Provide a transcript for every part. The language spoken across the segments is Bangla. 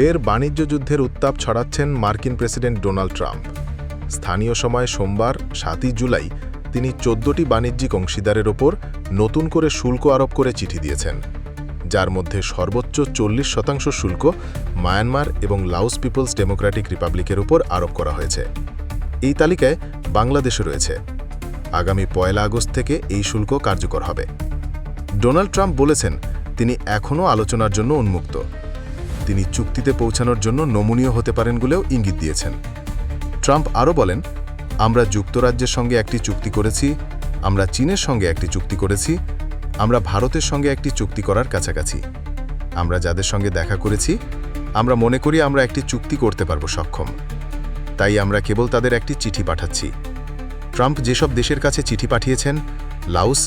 ফের বাণিজ্য যুদ্ধের উত্তাপ ছড়াচ্ছেন মার্কিন প্রেসিডেন্ট ডোনাল্ড ট্রাম্প। স্থানীয় সময় সোমবার, সাতই জুলাই, তিনি চোদ্দটি বাণিজ্যিক অংশীদারের ওপর নতুন করে শুল্ক আরোপ করে চিঠি দিয়েছেন। যার মধ্যে সর্বোচ্চ চল্লিশ শতাংশ শুল্ক মায়ানমার এবং লাউস পিপলস ডেমোক্রেটিক রিপাবলিকের ওপর আরোপ করা হয়েছে। এই তালিকায় বাংলাদেশও রয়েছে। আগামী পয়লা আগস্ট থেকে এই শুল্ক কার্যকর হবে। ডোনাল্ড ট্রাম্প বলেছেন, তিনি এখনও আলোচনার জন্য উন্মুক্ত। তিনি চুক্তিতে পৌঁছানোর জন্য নমনীয় হতে পারেন বলেও ইঙ্গিত দিয়েছেন। ট্রাম্প আরও বলেন, আমরা যুক্তরাজ্যের সঙ্গে একটি চুক্তি করেছি, আমরা চীনের সঙ্গে একটি চুক্তি করেছি, আমরা ভারতের সঙ্গে একটি চুক্তি করার কাছাকাছি। আমরা যাদের সঙ্গে দেখা করেছি, আমরা মনে করি আমরা একটি চুক্তি করতে পারব সক্ষম। তাই আমরা কেবল তাদের একটি চিঠি পাঠাচ্ছি। ট্রাম্প যেসব দেশের কাছে চিঠি পাঠিয়েছেন লাউস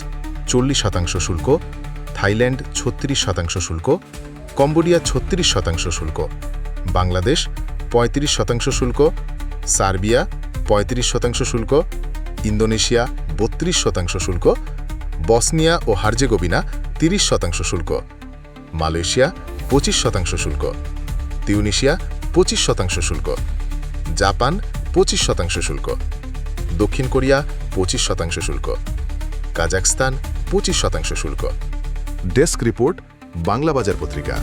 চল্লিশ শতাংশ শুল্ক, থাইল্যান্ড ছত্রিশ শতাংশ শুল্ক কম্বোডিয়া ছত্রিশ শতাংশ শুল্ক, বাংলাদেশ পঁয়ত্রিশ শতাংশ শুল্ক, সার্বিয়া পঁয়ত্রিশ শতাংশ শুল্ক, ইন্দোনেশিয়া বত্রিশ শতাংশ শুল্ক, বসনিয়া ও হার্জেগোবিনা তিরিশ শতাংশ শুল্ক, মালয়েশিয়া পঁচিশ শতাংশ শুল্ক, তিউনিশিয়া পঁচিশ শতাংশ শুল্ক, জাপান পঁচিশ শতাংশ শুল্ক, দক্ষিণ কোরিয়া পঁচিশ শতাংশ শুল্ক কাজাকস্তান পঁচিশ শতাংশ শুল্ক। ডেস্ক রিপোর্ট বাংলা বাজার পত্রিকা।